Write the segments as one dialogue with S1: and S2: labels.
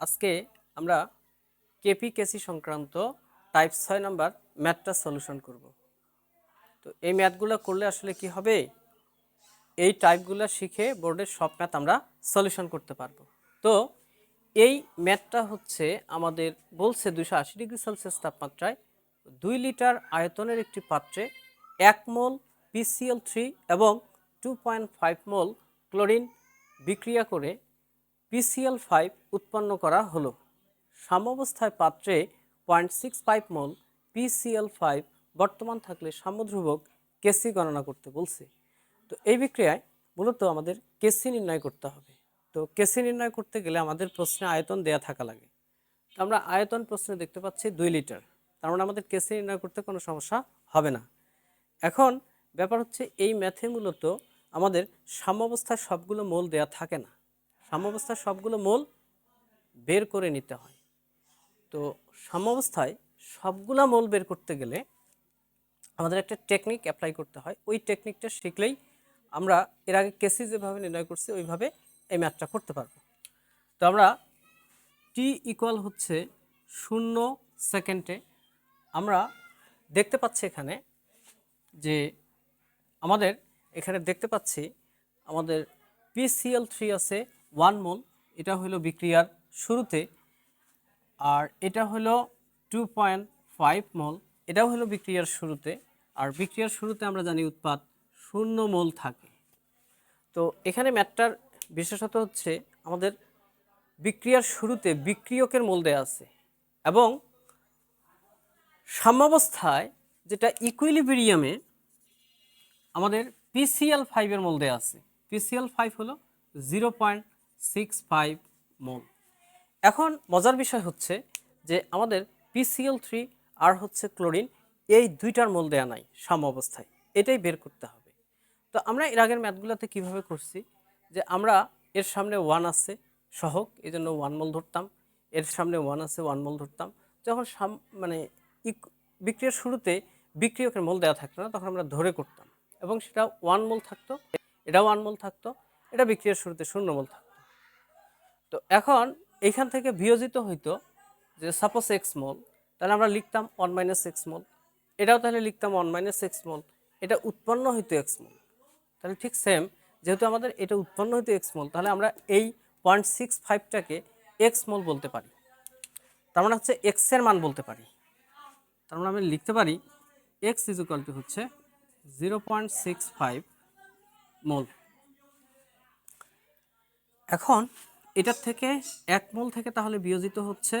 S1: আজকে আমরা কেপি কেসি সংক্রান্ত টাইপ ছয় নাম্বার ম্যাথটা সলিউশন করব। তো এই ম্যাথগুলো করলে আসলে কি হবে? এই টাইপগুলো শিখে বোর্ডের সব ম্যাথ আমরা সলিউশন করতে পারব। তো এই ম্যাথটা হচ্ছে আমাদের বলছে দুশো আশি ডিগ্রি সেলসিয়াস তাপমাত্রায় দুই লিটার আয়তনের একটি পাত্রে এক মোল পিসিএল থ্রি এবং two point five mole chlorine বিক্রিয়া করে পিসিএল ফাইভ উৎপন্ন করা হলো। সাম্যবস্থায় পাত্রে point six five mole PCL five বর্তমান থাকলে সাম্যধ্রুবক কেসি গণনা করতে বলছে। তো এই বিক্রিয়ায় মূলত আমাদের কেসি নির্ণয় করতে হবে। তো কেসি নির্ণয় করতে গেলে আমাদের প্রশ্নে আয়তন দেয়া থাকা লাগে। তো আমরা আয়তন প্রশ্নে দেখতে পাচ্ছি দুই লিটার। তার মানে আমাদের কেসি নির্ণয় করতে কোনো সমস্যা হবে না। এখন ব্যাপার হচ্ছে এই ম্যাথে মূলত আমাদের সাম্যাবস্থায় সবগুলো মোল দেয়া থাকে না। সাম্যাবস্থায় সবগুলো মোল বের করে নিতে হয়। তো সাম্যাবস্থায় সবগুলা মোল বের করতে গেলে আমাদের একটা টেকনিক অ্যাপ্লাই করতে হয়। ওই টেকনিকটা শিখলেই আমরা এর আগে কেসি যেভাবে নির্ণয় করছি, ওইভাবে এই ম্যাথটা করতে পারব। তো আমরা টি ইকুয়াল হচ্ছে শূন্য সেকেন্ডে আমরা দেখতে পাচ্ছি এখানে যে আমাদের এখানে দেখতে পাচ্ছি আমাদের পিসিএল থ্রি আছে ওয়ান মোল, এটা হলো বিক্রিয়ার শুরুতে। আর এটা হলো টু পয়েন্ট ফাইভ মোল, এটাও হলো বিক্রিয়ার শুরুতে। আর বিক্রিয়ার শুরুতে আমরা জানি উৎপাদ শূন্য মোল থাকে। তো এখানে ম্যাটটার বিশেষত হচ্ছে আমাদের বিক্রিয়ার শুরুতে বিক্রিয়কের মোল দেয়া আছে। এবং সাম্যাবস্থায় যেটা ইকুইলিব্রিয়ামে আমাদের পিসিএল ফাইভের মোল দেওয়া আছে। পিসিএল ফাইভ হলো zero point six five mole এখন মজার বিষয় হচ্ছে যে আমাদের পিসিএল থ্রি আর হচ্ছে ক্লোরিন এই দুইটার মোল দেয়া নাই, সাম্য অবস্থায়। এটাই বের করতে হবে। তো আমরা এর আগের ম্যাথগুলোতে কীভাবে করছি? যে আমরা এর সামনে ওয়ান আছে সহক এই জন্য ওয়ান মোল ধরতাম। এর সামনে ওয়ান আছে ওয়ান মোল ধরতাম। যখন সাম মানে বিক্রিয়ার শুরুতে বিক্রিয়কের মোল দেওয়া থাকতো না, তখন আমরা ধরে করতাম। এবং সেটা ওয়ান মোল থাকতো এটা ওয়ান মোল থাকতো, এটা বিক্রিয়ার শুরুতে শূন্য মোল থাকতো। তো এখন এইখান থেকে বিয়োজিত হইতো যে সাপোজ এক্স মোল, তাহলে আমরা লিখতাম ওয়ান মাইনাস এক্স মোল। এটাও তাহলে লিখতাম ওয়ান মাইনাস এক্স মোল। এটা উৎপন্ন হইতো এক্স মোল। তাহলে ঠিক সেম যেহেতু আমাদের এটা উৎপন্ন হইতো এক্স মোল, তাহলে আমরা এই পয়েন্ট সিক্স ফাইভটাকে এক্স মোল বলতে পারি। তার মানে হচ্ছে এক্সের মান বলতে পারি। তার মানে আমি লিখতে পারি এক্স ইজ টু হচ্ছে zero point six five mole. এখন এটার থেকে এক মোল থেকে তাহলে বিয়োজিত হচ্ছে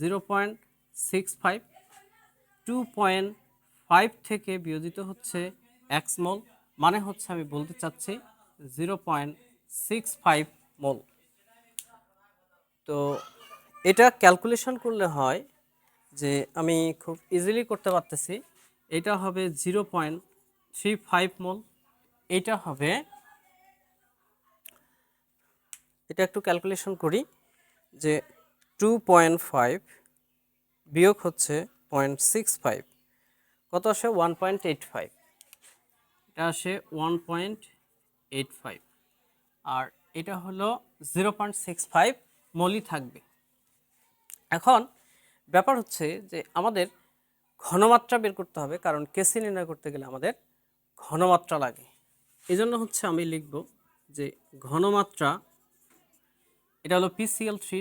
S1: zero point six five, two point five থেকে বিয়োজিত হচ্ছে এক্স মোল মানে হচ্ছে আমি বলতে চাচ্ছি zero point six five mole. তো এটা ক্যালকুলেশন করলে হয় যে আমি খুব ইজিলি করতে পারতেছি। এটা হবে zero point three five mole এইটা হবে এটা একটু ক্যালকুলেশন করি যে টু পয়েন্ট ফাইভ বিয়োগ হচ্ছে পয়েন্ট সিক্স ফাইভ কত আসে? ওয়ান পয়েন্ট এইট ফাইভ এটা আসে ওয়ান পয়েন্ট এইট ফাইভ আর এটা হলো জিরো পয়েন্ট সিক্স ফাইভ মলি থাকবে। এখন ব্যাপার হচ্ছে যে আমাদের ঘনমাত্রা বের করতে হবে, কারণ কেসি নির্ণয় করতে গেলে আমাদের ঘনমাত্রা লাগে। এই জন্য হচ্ছে আমি লিখব যে ঘনমাত্রা এটা হলো PCL three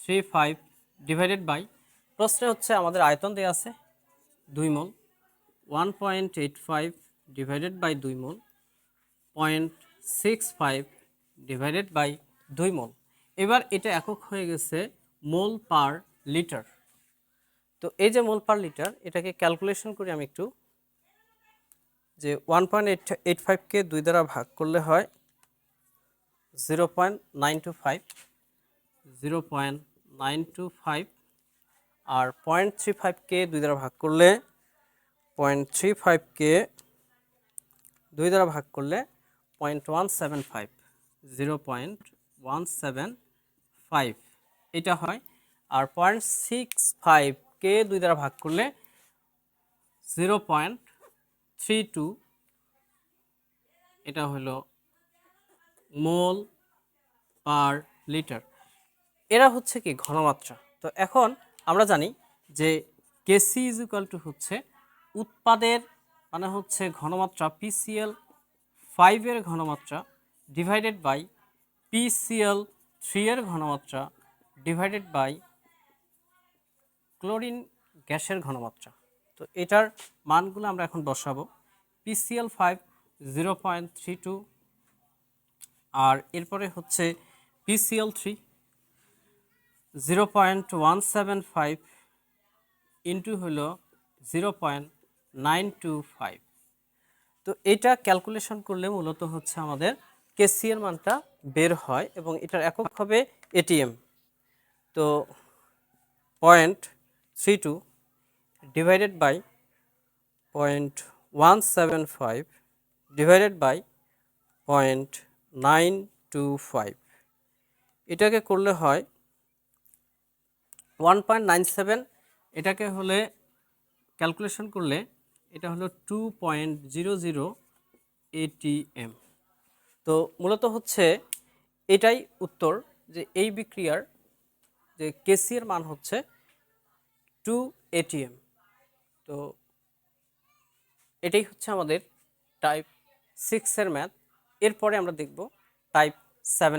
S1: three five divided by প্রশ্নে হচ্ছে আমাদের আয়তন দেওয়া আছে দুই mole one point eight five divided by দুই mole point six five divided by দুই মোল। এবার এটা একক হয়ে গেছে মোল পার লিটার। তো এই যে মোল পার লিটার, এটাকে ক্যালকুলেশন করি আমি একটু, যে ওয়ান পয়েন্ট এইট এইট ফাইভকে দুই দ্বারা ভাগ করলে হয় zero point nine two five zero point nine two five আর পয়েন্ট থ্রি ফাইভকে দুই দ্বারা ভাগ করলে পয়েন্ট থ্রি ফাইভকে দুই দ্বারা ভাগ করলে point one seven five zero point one seven five এটা হয়। আর পয়েন্ট সিক্স ফাইভকে দুই দ্বারা ভাগ করলে জিরো পয়েন্ট থ্রি টু এটা হলো মোল পার লিটার। এরা হচ্ছে কি ঘনমাত্রা। তো এখন আমরা জানি যে কেসি ইজ ইকুয়াল টু হচ্ছে উৎপাদের মানে হচ্ছে ঘনমাত্রা পিসিএল ফাইভের ঘনমাত্রা ডিভাইডেড বাই পিসিএল থ্রি এর ঘনমাত্রা ডিভাইডেড বাই ক্লোরিন গ্যাসের ঘনমাত্রা। তো এটার মানগুলো আমরা এখন বসাবো। PCL five zero point three two আর এরপরে হচ্ছে PCL three zero point one seven five into হলো zero point nine two five তো এটা ক্যালকুলেশন করলে মূলত হচ্ছে আমাদের কেসি এর মানটা বের হয় এবং এটার একক হবে এটিএম তো point three two divided by point one seven five divided by point nine two five. এটাকে করলে হয় ওয়ান পয়েন্ট নাইন সেভেন। এটাকে হলে ক্যালকুলেশন করলে এটা হলো two point zero zero atm তো মূলত হচ্ছে এটাই উত্তর যে এই বিক্রিয়ার যে কেসি এর মান হচ্ছে টু এটিএম তো এটাই হচ্ছে আমাদের টাইপ সিক্সের ম্যাথ। এরপরে আমরা দেখব টাইপ সেভেন